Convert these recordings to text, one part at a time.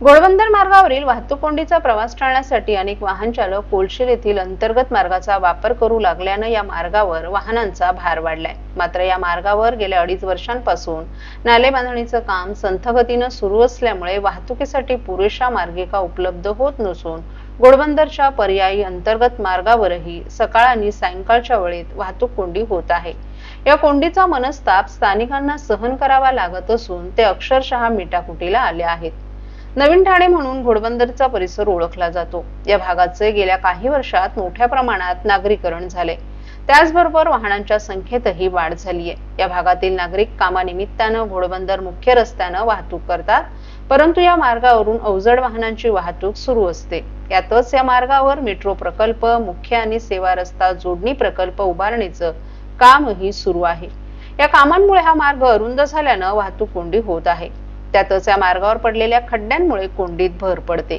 घोडबंदर मार्गावरील वाहतूक कोंडीचा प्रवास टाळण्यासाठी अनेक वाहन चालक कोलशेर येथील अंतर्गत मार्गाचा वापर करू लागल्यानं या मार्गावर वाहनांचा भार वाढलाय. मात्र या मार्गावर गेल्या अडीच वर्षांपासून नाले बांधणीचं काम संथगतीनं सुरू असल्यामुळे वाहतुकीसाठी पुरेशा मार्गिका उपलब्ध होत नसून घोडबंदरच्या पर्यायी अंतर्गत मार्गावरही सकाळ आणि सायंकाळच्या वेळेत वाहतूक कोंडी होत आहे. या कोंडीचा मनस्ताप स्थानिकांना सहन करावा लागत असून ते अक्षरशः मिटाकुटीला आले आहेत. नवीन ठाणे म्हणून घोडबंदरचा परिसर ओळखला जातो. या भागाचे गेल्या काही वर्षात मोठ्या प्रमाणात नागरीकरण झाले. त्याचबरोबर वाहनांच्या संख्येतही वाढ झालीय. या भागातील नागरिक कामानिमित्तानं घोडबंदर मुख्य रस्त्यानं वाहतूक करतात परंतु या मार्गावरून अवजड वाहनांची वाहतूक सुरू असते. यातच या मार्गावर मेट्रो प्रकल्प मुख्य आणि सेवा रस्ता जोडणी प्रकल्प उभारणीचं कामही सुरू आहे. या कामांमुळे हा मार्ग अरुंद झाल्यानं वाहतूक कोंडी होत आहे. त्यातच या मार्गावर पडलेल्या खड्ड्यांमुळे कोंडीत भर पडते.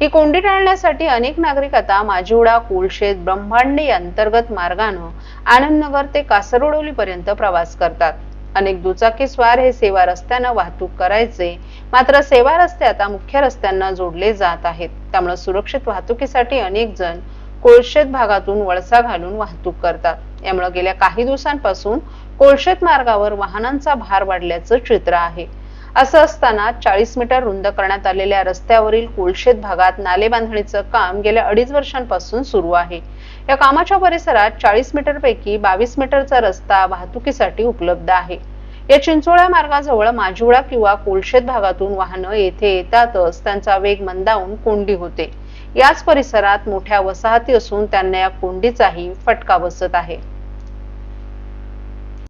ही कोंडी टाळण्यासाठी अनेक नागरिक आता माजिवडा कुलशेत ब्रह्मांडी अंतर्गत मार्गानं आनंदनगर ते कासरवडोली पर्यंत प्रवास करतात. अनेक दुचाकी स्वार हे सेवा रस्त्यानं वाहतूक करायचे मात्र सेवा रस्ते आता मुख्य रस्त्यांना जोडले जात आहेत. त्यामुळे सुरक्षित वाहतुकीसाठी अनेक जण कोळशेत भागातून वळसा घालून वाहतूक करतात. यामुळे गेल्या काही दिवसांपासून कोळशेत मार्गावर वाहनांचा भार वाढल्याचं चित्र आहे. असं असताना चाळीस मीटर रुंद करण्यात आलेल्या रस्त्यावरील कोळशेत भागात नाले बांधणीचं काम गेल्या अडीच वर्षांपासून सुरू आहे. या कामाच्या परिसरात चाळीस मीटर पैकी बावीस मीटरचा रस्ता वाहतुकीसाठी उपलब्ध आहे. या चिंचोळ्या मार्गाजवळ माजुळा किंवा कोळशेत भागातून वाहनं येथे येतातच त्यांचा वेग मंदावून कोंडी होते. याच परिसरात मोठ्या वसाहती असून त्यांना या कोंडीचाही फटका बसत आहे.